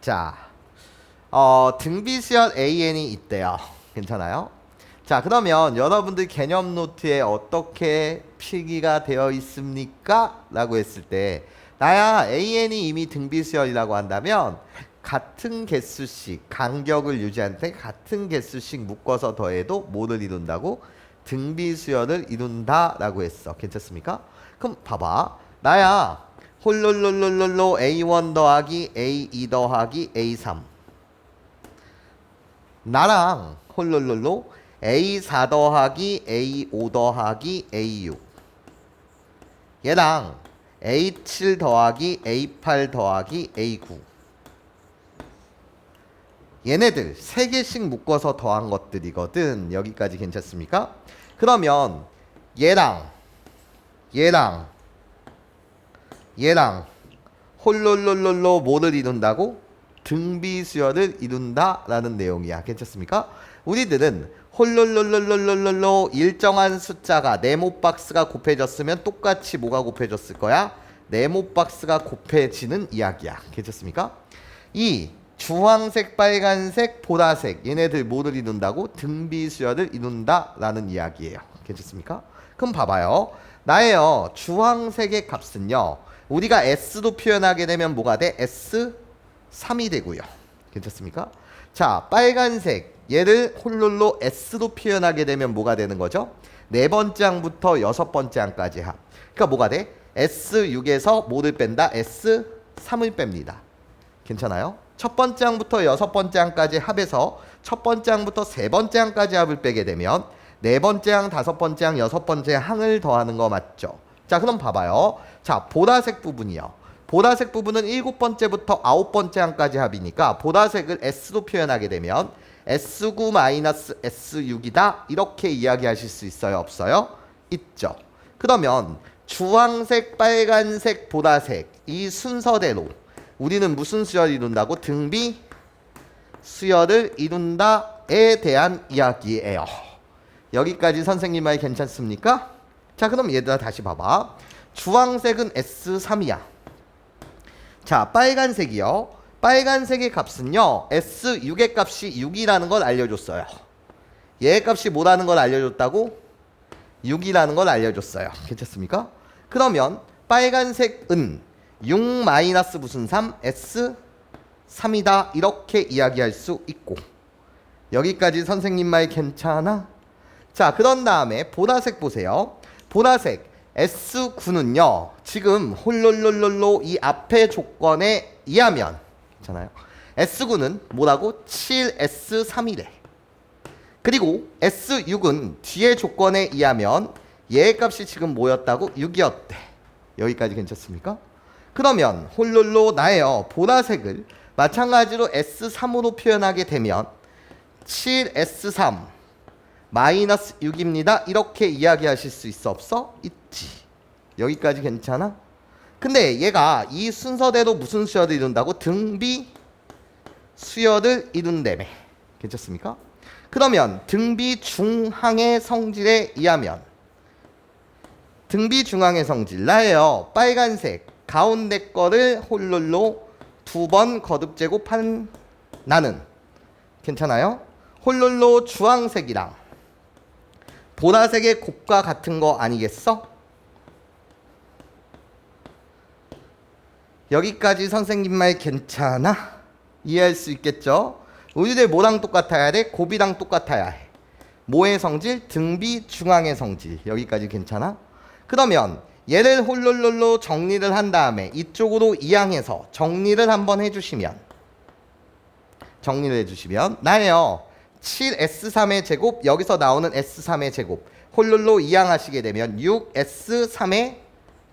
자, 어, 등비수열 AN이 있대요. 괜찮아요? 자, 그러면 여러분들 개념 노트에 어떻게 필기가 되어 있습니까? 라고 했을 때, 나야 AN이 이미 등비수열이라고 한다면, 같은 개수씩 간격을 유지할 때 같은 개수씩 묶어서 더해도 뭐를 이룬다고? 등비수열을 이룬다라고 했어. 괜찮습니까? 그럼 봐봐. 나야 홀롤롤롤롤로 A1 더하기 A2 더하기 A3 나랑 홀롤롤로 A4 더하기 A5 더하기 A6 얘랑 A7 더하기 A8 더하기 A9 얘네들 세 개씩 묶어서 더한 것들이거든. 여기까지 괜찮습니까? 그러면 얘랑 얘랑 얘랑 홀롤롤롤로 뭐를 이룬다고? 등비수열을 이룬다라는 내용이야. 괜찮습니까? 우리들은 홀롤롤롤롤롤로 일정한 숫자가 네모 박스가 곱해졌으면 똑같이 뭐가 곱해졌을 거야? 네모 박스가 곱해지는 이야기야. 괜찮습니까? 이 주황색, 빨간색, 보라색 얘네들 뭐를 이룬다고? 등비수열을 이룬다라는 이야기예요. 괜찮습니까? 그럼 봐봐요. 나예요. 주황색의 값은요. 우리가 S로 표현하게 되면 뭐가 돼? S3이 되고요. 괜찮습니까? 자, 빨간색 얘를 홀롤로 S로 표현하게 되면 뭐가 되는 거죠? 네 번째 항부터 여섯 번째 항까지 합. 그러니까 뭐가 돼? S6에서 뭐를 뺀다? S3을 뺍니다. 괜찮아요? 첫 번째 항부터 여섯 번째 항까지 합해서 첫 번째 항부터 세 번째 항까지 합을 빼게 되면 네 번째 항, 다섯 번째 항, 여섯 번째 항을 더하는 거 맞죠? 자, 그럼 봐봐요. 자, 보라색 부분이요. 보라색 부분은 일곱 번째부터 아홉 번째 항까지 합이니까 보라색을 S로 표현하게 되면 S9 마이너스 S6이다 이렇게 이야기하실 수 있어요? 없어요? 있죠. 그러면 주황색, 빨간색, 보라색 이 순서대로 우리는 무슨 수열을 이룬다고? 등비 수열을 이룬다에 대한 이야기예요. 여기까지 선생님 말 괜찮습니까? 자 그럼 얘들아 다시 봐봐. 주황색은 S3이야. 자 빨간색이요. 빨간색의 값은요. S6의 값이 6이라는 걸 알려줬어요. 얘의 값이 뭐라는 걸 알려줬다고? 6이라는 걸 알려줬어요. 괜찮습니까? 그러면 빨간색은 6 마이너스 무슨 3? S 3이다 이렇게 이야기할 수 있고 여기까지 선생님 말 괜찮아? 자 그런 다음에 보라색 보세요 보라색 S9는요 지금 홀롤롤롤로 이 앞에 조건에 의하면 괜찮아요 S9는 뭐라고? 7S3이래 그리고 S6은 뒤에 조건에 의하면 얘 값이 지금 뭐였다고? 6이었대 여기까지 괜찮습니까? 그러면 홀롤로 나예요. 보라색을 마찬가지로 S3으로 표현하게 되면 7S3 마이너스 6입니다. 이렇게 이야기하실 수 있어 없어? 있지. 여기까지 괜찮아? 근데 얘가 이 순서대로 무슨 수열을 이룬다고? 등비 수열을 이룬다며. 괜찮습니까? 그러면 등비 중항의 성질에 의하면 등비 중항의 성질 나예요. 빨간색 가운데 거를 홀롤로 두 번 거듭 제곱한 나는 괜찮아요? 홀롤로 주황색이랑 보라색의 곱과 같은 거 아니겠어? 여기까지 선생님 말 괜찮아? 이해할 수 있겠죠? 우리들 뭐랑 똑같아야 돼? 곱이랑 똑같아야 해. 뭐의 성질? 등비 중앙의 성질. 여기까지 괜찮아? 그러면 얘를 홀롤롤로 정리를 한 다음에 이쪽으로 이항해서 정리를 한번 해주시면 정리를 해주시면 나예요 7S3의 제곱 여기서 나오는 S3의 제곱 홀롤로 이항하시게 되면 6S3의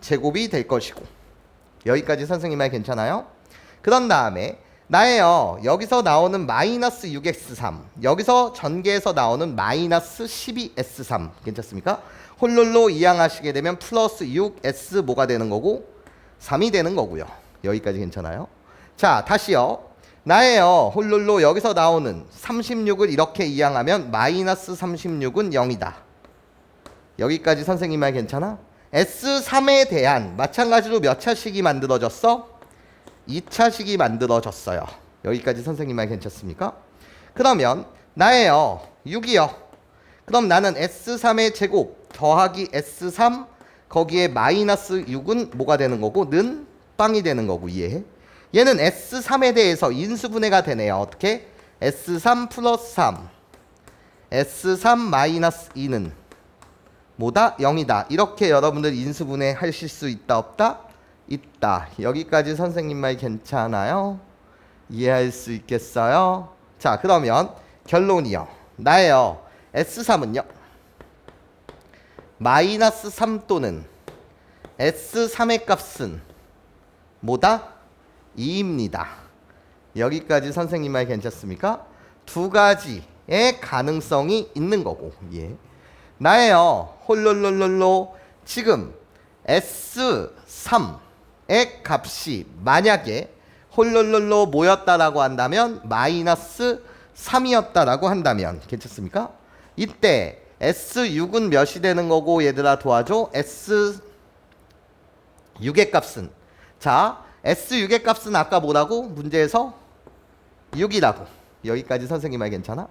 제곱이 될 것이고 여기까지 선생님 말 괜찮아요? 그런 다음에 나예요 여기서 나오는 마이너스 6x3 여기서 전개에서 나오는 마이너스 12s3 괜찮습니까? 홀롤로 이항하시게 되면 플러스 6s 뭐가 되는 거고 3이 되는 거고요. 여기까지 괜찮아요? 자 다시요. 나예요. 홀롤로 여기서 나오는 36을 이렇게 이항하면 마이너스 36은 0이다. 여기까지 선생님 말 괜찮아? S3에 대한 마찬가지로 몇 차식이 만들어졌어? 2차식이 만들어졌어요. 여기까지 선생님 말 괜찮습니까? 그러면 나예요. 6이요. 그럼 나는 S3의 제곱 더하기 S3 거기에 마이너스 6은 뭐가 되는 거고 는 빵이 되는 거고 이해해? 얘는 S3에 대해서 인수분해가 되네요. 어떻게? S3 플러스 3 S3 마이너스 2는 뭐다? 0이다. 이렇게 여러분들 인수분해 하실 수 있다 없다? 있다. 여기까지 선생님 말 괜찮아요? 이해할 수 있겠어요? 자, 그러면 결론이요. 나예요. S3은요. 마이너스 3 또는 S3의 값은 뭐다? 2입니다. 여기까지 선생님 말 괜찮습니까? 두 가지의 가능성이 있는 거고. 예. 나예요. 홀롤롤롤로 지금 S3의 값이 만약에 홀롤롤로 모였다라고 한다면 마이너스 3이었다라고 한다면 괜찮습니까? 이때 S6은 몇이 되는 거고 얘들아 도와줘. S6의 값은 자 S6의 값은 아까 뭐라고? 문제에서 6이라고. 여기까지 선생님 말 괜찮아?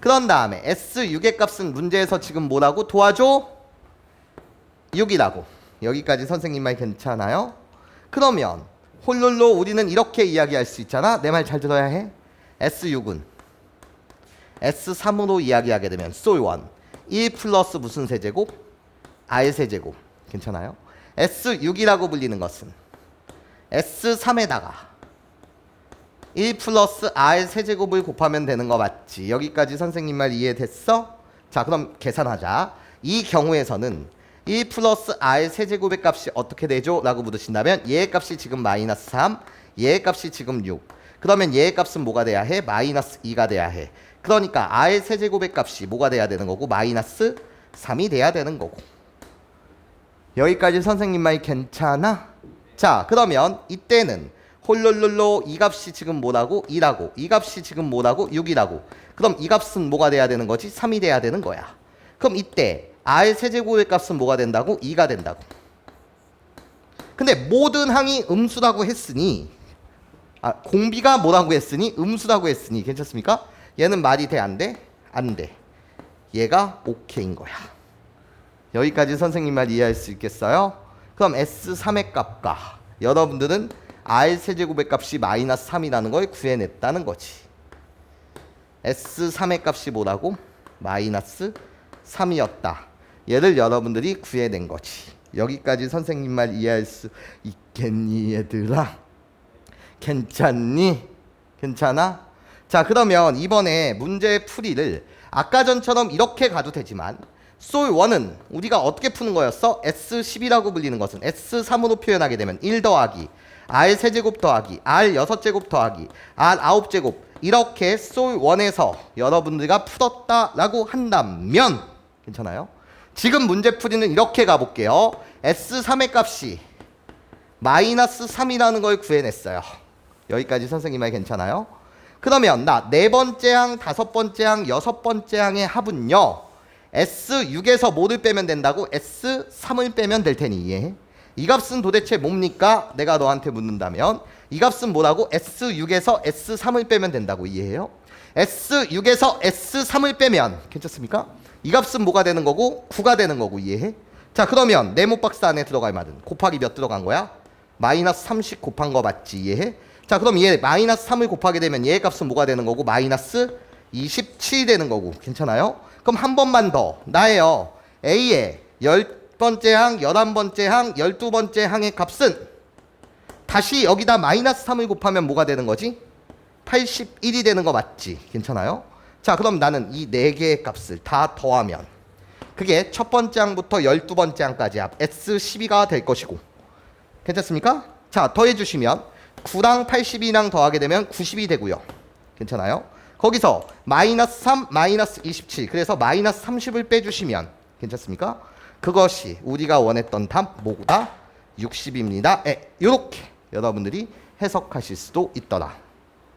그런 다음에 S6의 값은 문제에서 지금 뭐라고? 도와줘? 6이라고. 여기까지 선생님 말 괜찮아요? 그러면 홀롤로 우리는 이렇게 이야기할 수 있잖아. 내 말 잘 들어야 해. S6은 S3으로 이야기하게 되면 솔1 1 플러스 무슨 세제곱? R 세제곱. 괜찮아요? S6이라고 불리는 것은 S3에다가 1 플러스 R 세제곱을 곱하면 되는 거 맞지? 여기까지 선생님 말 이해됐어? 자 그럼 계산하자. 이 경우에서는 1 플러스 R 세제곱의 값이 어떻게 되죠? 라고 물으신다면 얘의 값이 지금 마이너스 3 얘의 값이 지금 6 그러면 얘의 값은 뭐가 돼야 해? 마이너스 2가 돼야 해 그러니까 R 세제곱의 값이 뭐가 돼야 되는 거고 마이너스 3이 돼야 되는 거고 여기까지 선생님 말 괜찮아? 자 그러면 이때는 홀롤롤로 이 값이 지금 뭐라고? 2라고 이 값이 지금 뭐라고? 6이라고 그럼 이 값은 뭐가 돼야 되는 거지? 3이 돼야 되는 거야 그럼 이때 R 세제곱의 값은 뭐가 된다고? 2가 된다고 근데 모든 항이 음수라고 했으니 아 공비가 뭐라고 했으니 음수라고 했으니 괜찮습니까? 얘는 말이 돼 안 돼? 안 돼. 얘가 오케이인 거야. 여기까지 선생님 말 이해할 수 있겠어요? 그럼 S3의 값과 여러분들은 R 세제곱의 값이 마이너스 3이라는 걸 구해냈다는 거지. S3의 값이 뭐라고? 마이너스 3이었다. 얘를 여러분들이 구해낸 거지. 여기까지 선생님 말 이해할 수 있겠니 얘들아? 괜찮니? 괜찮아? 자 그러면 이번에 문제 풀이를 아까 전처럼 이렇게 가도 되지만 솔1은 우리가 어떻게 푸는 거였어? S10이라고 불리는 것은 S3으로 표현하게 되면 1 더하기 R 세제곱 더하기 R 6제곱 더하기 R 9제곱 이렇게 솔1에서 여러분들과 풀었다라고 한다면 괜찮아요? 지금 문제 풀이는 이렇게 가볼게요 S3의 값이 마이너스 3이라는 걸 구해냈어요 여기까지 선생님 말 괜찮아요? 그러면 나 네 번째 항, 다섯 번째 항, 여섯 번째 항의 합은요. S6에서 뭐를 빼면 된다고? S3을 빼면 될 테니 이해해? 이 값은 도대체 뭡니까? 내가 너한테 묻는다면 이 값은 뭐라고? S6에서 S3을 빼면 된다고 이해해요? S6에서 S3을 빼면 괜찮습니까? 이 값은 뭐가 되는 거고? 9가 되는 거고 이해해? 자 그러면 네모 박스 안에 들어갈 말은 곱하기 몇 들어간 거야? 마이너스 30 곱한 거 맞지 이해해? 자 그럼 얘 마이너스 3을 곱하게 되면 얘의 값은 뭐가 되는 거고 마이너스 27 되는 거고 괜찮아요? 그럼 한 번만 더 나예요 A의 열 번째 항, 열한 번째 항, 열두 번째 항의 값은 다시 여기다 마이너스 3을 곱하면 뭐가 되는 거지? 81이 되는 거 맞지? 괜찮아요? 자 그럼 나는 이 네 개의 값을 다 더하면 그게 첫 번째 항부터 열두 번째 항까지 합 S12가 될 것이고 괜찮습니까? 자 더해 주시면 9랑 82랑 더하게 되면 90이 되고요. 괜찮아요? 거기서 마이너스 3, 마이너스 27 그래서 마이너스 30을 빼주시면 괜찮습니까? 그것이 우리가 원했던 답 뭐다? 60입니다. 에, 이렇게 여러분들이 해석하실 수도 있더라.